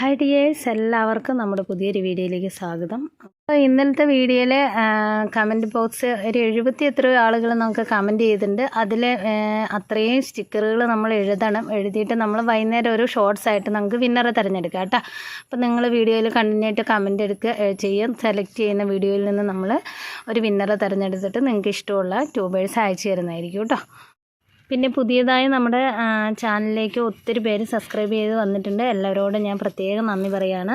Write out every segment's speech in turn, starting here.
Hi dears എല്ലാവർക്കും നമ്മുടെ പുതിയൊരു വീഡിയോയിലേക്ക് സ്വാഗതം. അപ്പോൾ ഇന്നലത്തെ വീഡിയോയിലെ കമന്റ് ബോക്സ് ഒരു എഴുപത്തി എത്ര ആളുകൾ നമുക്ക് കമന്റ് ചെയ്തിട്ടുണ്ട്. അതിൽ അത്രയും സ്റ്റിക്കറുകൾ നമ്മൾ എഴുതണം. എഴുതിയിട്ട് നമ്മൾ വൈകുന്നേരം ഒരു ഷോർട്സ് ആയിട്ട് നമുക്ക് വിന്നറെ തിരഞ്ഞെടുക്കാം കേട്ടോ. അപ്പോൾ നിങ്ങൾ വീഡിയോയിൽ കണ്ടിന്യൂ ആയിട്ട് കമന്റ് എടുക്കുക ചെയ്യും സെലക്ട് ചെയ്യുന്ന വീഡിയോയിൽ നിന്ന് നമ്മൾ ഒരു വിന്നറെ തിരഞ്ഞെടുത്തിട്ട് നിങ്ങൾക്ക് ഇഷ്ടമുള്ള ട്യൂബേഴ്സ് അയച്ചു തരുന്നതായിരിക്കും കേട്ടോ. പിന്നെ പുതിയതായി നമ്മുടെ ചാനലിലേക്ക് ഒത്തിരി പേര് സബ്സ്ക്രൈബ് ചെയ്ത് വന്നിട്ടുണ്ട്. എല്ലാവരോടും ഞാൻ പ്രത്യേകം നന്ദി പറയുകയാണ്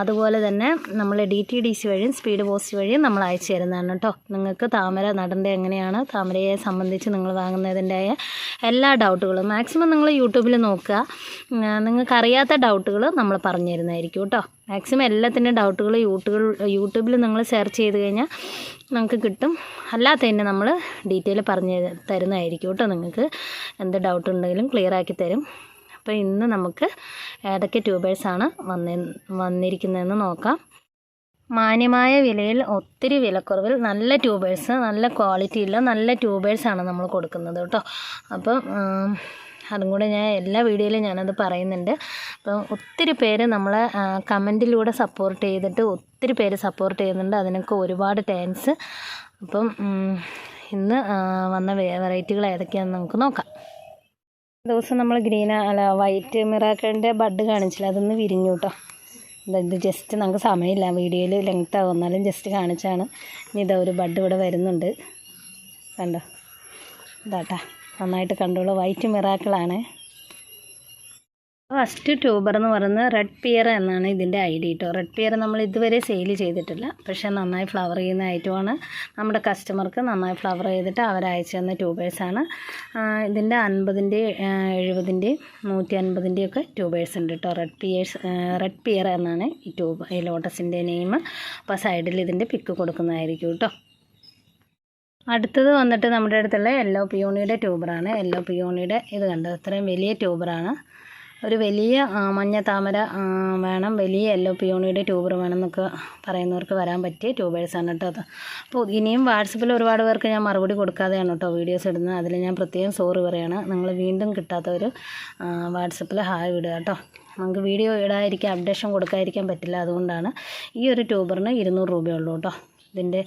അതുപോലെ തന്നെ നമ്മൾ ഡി ടി ഡി സി വഴിയും സ്പീഡ് പോസ്റ്റ് വഴിയും നമ്മൾ അയച്ചു തരുന്നതാണ് കേട്ടോ. നിങ്ങൾക്ക് താമര നടേണ്ടത് എങ്ങനെയാണ് താമരയെ സംബന്ധിച്ച് നിങ്ങൾ വാങ്ങുന്നതിന്റെ എല്ലാ ഡൗട്ടുകളും മാക്സിമം നിങ്ങൾ യൂട്യൂബിൽ നോക്കുക. നിങ്ങൾക്ക് അറിയാത്ത ഡൗട്ടുകൾ നമ്മൾ പറഞ്ഞു തരുന്നതായിരിക്കും കേട്ടോ. മാക്സിമം എല്ലാത്തിന്റെ ഡൗട്ടുകൾ യൂട്യൂബിൽ യൂട്യൂബിൽ നിങ്ങൾ സെർച്ച് ചെയ്ത് കഴിഞ്ഞാൽ നമുക്ക് കിട്ടും. അല്ലാത്തതിന് നമ്മൾ ഡീറ്റെയിൽ പറഞ്ഞു തരുന്നതായിരിക്കും കേട്ടോ നിങ്ങൾക്ക്. എന്ത് ഡൗട്ട് ഉണ്ടെങ്കിലും ക്ലിയർ ആക്കി തരും. അപ്പോൾ ഇന്ന് നമുക്ക് ഏതൊക്കെ ട്യൂബേഴ്സാണ് വന്നി വന്നിരിക്കുന്നതെന്ന് നോക്കാം. മാന്യമായ വിലയിൽ ഒത്തിരി വിലക്കുറവിൽ നല്ല ട്യൂബേഴ്സ് നല്ല ക്വാളിറ്റി ഉള്ള നല്ല ട്യൂബേഴ്സാണ് നമ്മൾ കൊടുക്കുന്നത് കേട്ടോ. അപ്പം അതും കൂടെ ഞാൻ എല്ലാ വീഡിയോയിലും ഞാനത് പറയുന്നുണ്ട്. അപ്പം ഒത്തിരി പേര് നമ്മളെ കമന്റിലൂടെ സപ്പോർട്ട് ചെയ്തിട്ട് ഒത്തിരി പേര് സപ്പോർട്ട് ചെയ്യുന്നുണ്ട്. അതിനൊക്കെ ഒരുപാട് താങ്ക്സ് അപ്പം ഇന്ന് വന്ന വെറൈറ്റികൾ ഏതൊക്കെയാണെന്ന് നമുക്ക് നോക്കാം. ദിവസം നമ്മൾ ഗ്രീൻ അല്ല വൈറ്റ് മിറാക്കളിന്റെ ബഡ് കാണിച്ചില്ല. അതൊന്ന് വിരിഞ്ഞു കേട്ടോ. ഇത് ജസ്റ്റ് നമുക്ക് സമയമില്ല. വീഡിയോയിൽ ലെങ്ത് ആവുന്നാലും ജസ്റ്റ് കാണിച്ചാണ്. ഇനി ഇതാ ഒരു ബഡ് ഇവിടെ വരുന്നുണ്ട്. കണ്ടോ? ഇതാട്ടാ. നന്നായിട്ട് കണ്ടോളൂ. വൈറ്റ് മിറാക്കിളാണ് ഫസ്റ്റ് ട്യൂബർ എന്ന് പറയുന്നത് റെഡ് പിയർ എന്നാണ് ഇതിന്റെ ഐ ഡി കേട്ടോ റെഡ് പിയർ നമ്മൾ ഇതുവരെ സെയിൽ ചെയ്തിട്ടില്ല. പക്ഷേ നന്നായി ഫ്ലവർ ചെയ്യുന്ന ഐറ്റമാണ് നമ്മുടെ കസ്റ്റമർക്ക് നന്നായി ഫ്ലവർ ചെയ്തിട്ട് അവർ അയച്ചു തന്ന ട്യൂബേഴ്സാണ് ഇതിന്റെ അൻപതിന്റെ എഴുപതിന്റെയും നൂറ്റി അൻപതിന്റെയും ഒക്കെ ട്യൂബേഴ്സ് ഉണ്ട് കേട്ടോ റെഡ് പിയേഴ്സ് റെഡ് പിയർ എന്നാണ് ഈ ട്യൂബ് ഈ ലോട്ടസിന്റെ നെയിം അപ്പോൾ സൈഡിൽ ഇതിന്റെ പിക്ക് കൊടുക്കുന്നതായിരിക്കും കേട്ടോ അടുത്തത് വന്നിട്ട് നമ്മുടെ അടുത്തുള്ള യെല്ലോ പിയോണിയുടെ ട്യൂബറാണ്. യെല്ലോ പിയോണിയുടെ ഇത് കണ്ടോ? ഇത്രയും വലിയ ട്യൂബറാണ്. ഒരു വലിയ മഞ്ഞ താമര വേണം. വലിയ യെല്ലോ പിയോണിയുടെ ട്യൂബർ വേണം എന്നൊക്കെ പറയുന്നവർക്ക് വരാൻ പറ്റിയ ട്യൂബേഴ്സാണ് കേട്ടോ അപ്പോൾ ഇനിയും വാട്സപ്പിൽ ഒരുപാട് പേർക്ക് ഞാൻ മറുപടി കൊടുക്കാതെയാണ് കേട്ടോ വീഡിയോസ് ഇടുന്നത്. അതിൽ ഞാൻ പ്രത്യേകം സോറി പറയുകയാണ് നിങ്ങൾ വീണ്ടും കിട്ടാത്തവർ വാട്സപ്പിൽ ഹായ് വിടുക കേട്ടോ. നമുക്ക് വീഡിയോ ഇടാതിരിക്കാൻ അപ്ഡേഷൻ കൊടുക്കാതിരിക്കാൻ പറ്റില്ല. അതുകൊണ്ടാണ് ഈ ഒരു ട്യൂബറിന് ഇരുന്നൂറ് രൂപയുള്ളൂ കേട്ടോ. ഇതിന്റെ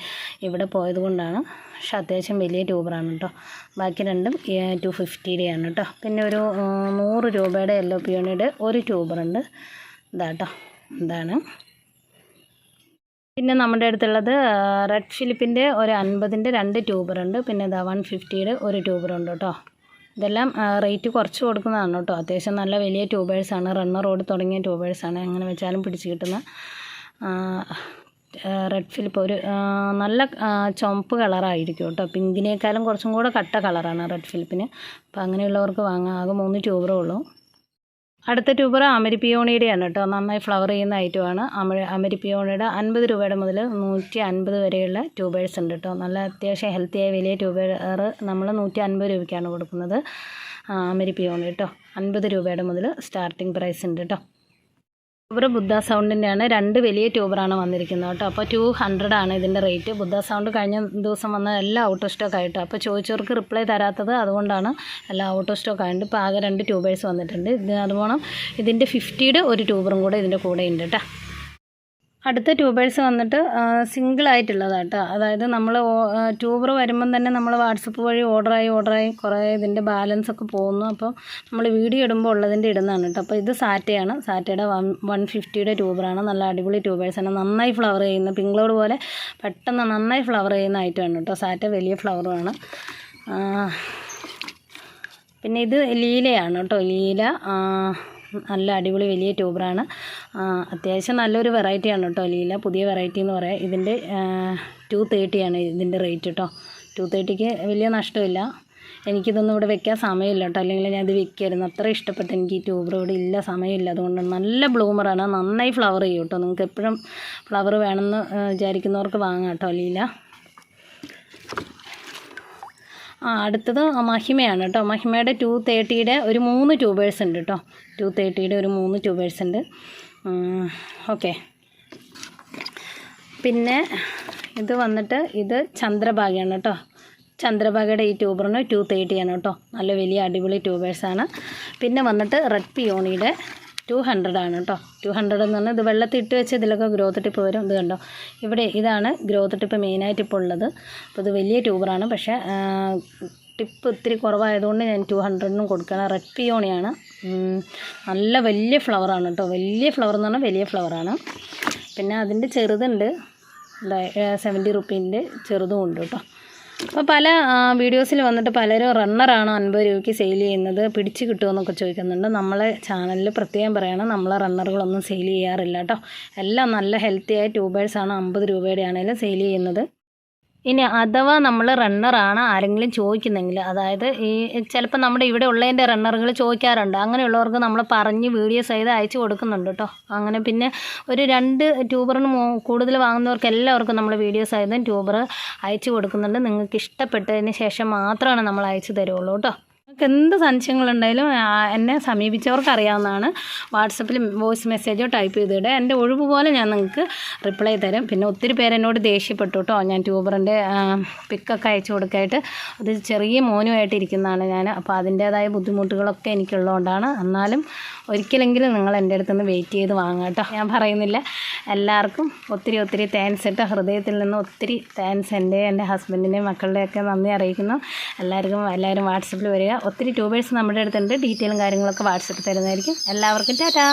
ഇവിടെ പോയത് കൊണ്ടാണ്. പക്ഷെ അത്യാവശ്യം വലിയ ട്യൂബറാണ് കേട്ടോ. ബാക്കി രണ്ടും ടു ഫിഫ്റ്റിയുടെയാണ് കേട്ടോ. പിന്നെ ഒരു നൂറ് രൂപയുടെ യെല്ലോ പിയോണിയുടെ ഒരു ട്യൂബറുണ്ട്. ഇതാട്ടോ ഇതാണ്. പിന്നെ നമ്മുടെ അടുത്തുള്ളത് റെഡ് ഫിലിപ്പിന്റെ ഒരു അൻപതിന്റെ രണ്ട് ട്യൂബറുണ്ട്. പിന്നെ ഇതാ വൺ ഫിഫ്റ്റിയുടെ ഒരു ട്യൂബറുണ്ട് കേട്ടോ. ഇതെല്ലാം റേറ്റ് കുറച്ച് കൊടുക്കുന്നതാണ് കേട്ടോ. അത്യാവശ്യം നല്ല വലിയ ട്യൂബേഴ്സാണ് റണ്ണർ റോഡ് തുടങ്ങിയ ട്യൂബേഴ്സാണ് എങ്ങനെ വെച്ചാലും പിടിച്ച് കിട്ടുന്ന റെഡ് ഫിലിപ്പ് ഒരു നല്ല ചുമപ്പ് കളറായിരിക്കും കേട്ടോ. പിങ്കിനേക്കാളും കുറച്ചും കൂടെ കട്ട കളറാണ് റെഡ് ഫിലിപ്പിന് അപ്പോൾ അങ്ങനെയുള്ളവർക്ക് വാങ്ങാം. ആകെ മൂന്ന് ട്യൂബറേ ഉള്ളൂ. അടുത്ത ട്യൂബർ അമരിപ്പിയോണിയുടെയാണ് കേട്ടോ. നന്നായി ഫ്ലവർ ചെയ്യുന്ന ഐറ്റമാണ് അമ അമരിപ്പിയോണിയുടെ അൻപത് രൂപയുടെ മുതൽ നൂറ്റി അൻപത് വരെയുള്ള ട്യൂബേഴ്സ് ഉണ്ട് കേട്ടോ. നല്ല അത്യാവശ്യം ഹെൽത്തിയായ വലിയ ട്യൂബേർ നമ്മൾ നൂറ്റി അൻപത് രൂപയ്ക്കാണ് കൊടുക്കുന്നത്. അമരിപ്പിയോണി കേട്ടോ. അൻപത് രൂപയുടെ മുതൽ സ്റ്റാർട്ടിംഗ് പ്രൈസ് ഉണ്ട് കേട്ടോ. ട്യൂബർ ബുദ്ധ സൗണ്ടിന്റെയാണ് രണ്ട് വലിയ ട്യൂബറാണ് വന്നിരിക്കുന്നത് കേട്ടോ. അപ്പോൾ ടു ഹൺഡ്രഡ് ആണ് ഇതിന്റെ റേറ്റ് ബുദ്ധ സൗണ്ട് കഴിഞ്ഞ ദിവസം വന്ന എല്ലാം ഔട്ട് ഓഫ് സ്റ്റോക്ക് ആയിട്ട്. അപ്പോൾ ചോദിച്ചവർക്ക് റിപ്ലൈ തരാത്തത് അതുകൊണ്ടാണ് എല്ലാം ഔട്ട് ഓഫ് സ്റ്റോക്ക് ആയിട്ട് ഇപ്പോൾ ആകെ രണ്ട് ട്യൂബേഴ്സ് വന്നിട്ടുണ്ട്. ഇത് അതുപോലെ ഇതിന്റെ ഫിഫ്റ്റിയുടെ ഒരു ട്യൂബറും കൂടെ ഇതിന്റെ കൂടെ ഉണ്ട് കേട്ടോ. അടുത്ത ട്യൂബേഴ്സ് വന്നിട്ട് സിംഗിൾ ആയിട്ടുള്ളതാണ് കേട്ടോ അതായത് നമ്മൾ ട്യൂബർ വരുമ്പം തന്നെ നമ്മൾ വാട്സപ്പ് വഴി ഓർഡറായി ഓർഡറായി കുറേ ഇതിന്റെ ബാലൻസ് ഒക്കെ പോകുന്നു. അപ്പോൾ നമ്മൾ വീഡിയോ ഇടുമ്പോൾ ഉള്ളതിന്റെ ഇടുന്നതാണ് കേട്ടോ. അപ്പോൾ ഇത് സാറ്റയാണ്. സാറ്റയുടെ വൺ വൺ ഫിഫ്റ്റിയുടെ ട്യൂബറാണ്. നല്ല അടിപൊളി ട്യൂബേഴ്സാണ് നന്നായി ഫ്ലവർ ചെയ്യുന്ന പിങ്ക്ലോഡ് പോലെ പെട്ടെന്ന് നന്നായി ഫ്ലവർ ചെയ്യുന്ന ഐറ്റമാണ് കേട്ടോ. സാറ്റ വലിയ ഫ്ലവറുമാണ്. പിന്നെ ഇത് ലീലയാണ് കേട്ടോ. ലീല നല്ല അടിപൊളി വലിയ ട്യൂബറാണ്. അത്യാവശ്യം നല്ലൊരു വെറൈറ്റിയാണ് കേട്ടോ ലീല പുതിയ വെറൈറ്റി എന്ന് പറയാം. ഇതിന്റെ ടു തേർട്ടിയാണ് ഇതിന്റെ റേറ്റ് കേട്ടോ ടു തേർട്ടിക്ക് വലിയ നഷ്ടമില്ല. എനിക്കിതൊന്നും ഇവിടെ വെക്കാൻ സമയമില്ല കേട്ടോ അല്ലെങ്കിൽ ഞാനത് വെക്കുമായിരുന്നു അത്ര ഇഷ്ടപ്പെട്ട് എനിക്ക് ഈ ട്യൂബർ ഇവിടെ ഇല്ല സമയമില്ല. അതുകൊണ്ട് നല്ല ബ്ലൂമറാണ് നന്നായി ഫ്ലവർ ചെയ്യും കേട്ടോ നിങ്ങൾക്ക് എപ്പോഴും ഫ്ലവർ വേണമെന്ന് വിചാരിക്കുന്നവർക്ക് വാങ്ങാം കേട്ടോ ലീല. അടുത്തത് മഹിമയാണ് കേട്ടോ. മഹിമയുടെ ടു തേർട്ടിയുടെ ഒരു മൂന്ന് ട്യൂബേഴ്സ് ഉണ്ട് കേട്ടോ. ടു തേർട്ടിയുടെ ഒരു മൂന്ന് ട്യൂബേഴ്സ് ഉണ്ട്. ഓക്കെ പിന്നെ ഇത് വന്നിട്ട് ഇത് ചന്ദ്രഭാഗയാണ് കേട്ടോ. ചന്ദ്രഭാഗയുടെ ഈ ട്യൂബറിന് ടു തേർട്ടിയാണ് കേട്ടോ. നല്ല വലിയ അടിപൊളി ട്യൂബേഴ്സാണ് പിന്നെ വന്നിട്ട് റെഡ് പിയോണിയുടെ ടു ഹൺഡ്രഡ് ആണ് കേട്ടോ ടു ഹൺഡ്രഡ് എന്ന് പറഞ്ഞാൽ ഇത് വെള്ളത്തിൽ ഇട്ട് വെച്ച് ഇതിലൊക്കെ ഗ്രോത്ത് ടിപ്പ് വരും. ഇത് കണ്ടോ? ഇവിടെ ഇതാണ് ഗ്രോത്ത് ടിപ്പ് മെയിനായിട്ട് ഇപ്പോൾ ഉള്ളത്. അപ്പോൾ ഇത് വലിയ ട്യൂബറാണ് പക്ഷേ ടിപ്പ് ഇത്തിരി കുറവായതുകൊണ്ട് ഞാൻ ടു ഹൺഡ്രഡിനും കൊടുക്കണം. റെഡ് പിയോണിയാണ് നല്ല വലിയ ഫ്ലവറാണ് കേട്ടോ വലിയ ഫ്ലവർ എന്ന് പറഞ്ഞാൽ വലിയ ഫ്ലവറാണ് പിന്നെ അതിന്റെ ചെറുതുണ്ട്. സെവന്റി റുപ്പീന്റെ ചെറുതും ഉണ്ട് കേട്ടോ അപ്പോൾ പല വീഡിയോസിൽ വന്നിട്ട് പലരും റണ്ണറാണ് അൻപത് രൂപയ്ക്ക് സെയിൽ ചെയ്യുന്നത് പിടിച്ച് കിട്ടുമെന്നൊക്കെ ചോദിക്കുന്നുണ്ട്. നമ്മളെ ചാനലിൽ പ്രത്യേകം പറയണം നമ്മളെ റണ്ണറുകളൊന്നും സെയിൽ ചെയ്യാറില്ല കേട്ടോ എല്ലാം നല്ല ഹെൽത്തി ആയ ട്യൂബേഴ്സാണ് അമ്പത് രൂപയുടെ ആണെങ്കിലും സെയിൽ ചെയ്യുന്നത്. ഇനി അഥവാ നമ്മൾ റണ്ണറാണ് ആരെങ്കിലും ചോദിക്കുന്നെങ്കിൽ അതായത് ഈ ചിലപ്പോൾ നമ്മുടെ ഇവിടെ ഉള്ളതിന്റെ റണ്ണറുകൾ ചോദിക്കാറുണ്ട്. അങ്ങനെയുള്ളവർക്ക് നമ്മൾ പറഞ്ഞ് വീഡിയോ സഹിതം അയച്ചു കൊടുക്കുന്നുണ്ട് കേട്ടോ അങ്ങനെ പിന്നെ ഒരു രണ്ട് ട്യൂബറിന് കൂടുതൽ വാങ്ങുന്നവർക്ക് എല്ലാവർക്കും നമ്മൾ വീഡിയോ സഹിതം ട്യൂബർ അയച്ചു കൊടുക്കുന്നുണ്ട്. നിങ്ങൾക്ക് ഇഷ്ടപ്പെട്ടതിന് ശേഷം മാത്രമാണ് നമ്മൾ അയച്ചു തരുള്ളൂ കേട്ടോ നിങ്ങൾക്ക് എന്ത് സംശയങ്ങളുണ്ടായാലും എന്നെ സമീപിച്ചവർക്ക് അറിയാവുന്നതാണ് വാട്സപ്പിൽ വോയിസ് മെസ്സേജോ ടൈപ്പ് ചെയ്തിടുക എന്റെ ഒഴിവ് പോലെ ഞാൻ നിങ്ങൾക്ക് റിപ്ലൈ തരും. പിന്നെ ഒത്തിരി പേരെന്നോട് ദേഷ്യപ്പെട്ടു കേട്ടോ. ഞാൻ ട്യൂബറിന്റെ പിക്കൊക്കെ അയച്ചു കൊടുക്കായിട്ട്. അത് ചെറിയ മോനുമായിട്ട് ഇരിക്കുന്നതാണ് ഞാൻ. അപ്പോൾ അതിന്റേതായ ബുദ്ധിമുട്ടുകളൊക്കെ എനിക്കുള്ളതുകൊണ്ടാണ്. എന്നാലും ഒരിക്കലെങ്കിലും നിങ്ങൾ എന്റെ അടുത്ത് നിന്ന് വെയിറ്റ് ചെയ്ത് വാങ്ങാം കേട്ടോ. ഞാൻ പറയുന്നില്ല. എല്ലാവർക്കും ഒത്തിരി ഒത്തിരി താങ്ക്സ് കേട്ടോ. ഹൃദയത്തിൽ നിന്ന് ഒത്തിരി താങ്ക്സ് എന്റെ എന്റെ ഹസ്ബൻഡിന്റെയും മക്കളുടെയൊക്കെ നന്ദി അറിയിക്കുന്നു. എല്ലാവർക്കും എല്ലാവരും വാട്സപ്പിൽ വരിക. ഒത്തിരി ട്യൂബേഴ്സ് നമ്മുടെ അടുത്തുണ്ട്. ഡീറ്റെയിലും കാര്യങ്ങളൊക്കെ വാട്സപ്പ് തരുന്നതായിരിക്കും. എല്ലാവർക്കും ടാറ്റാ.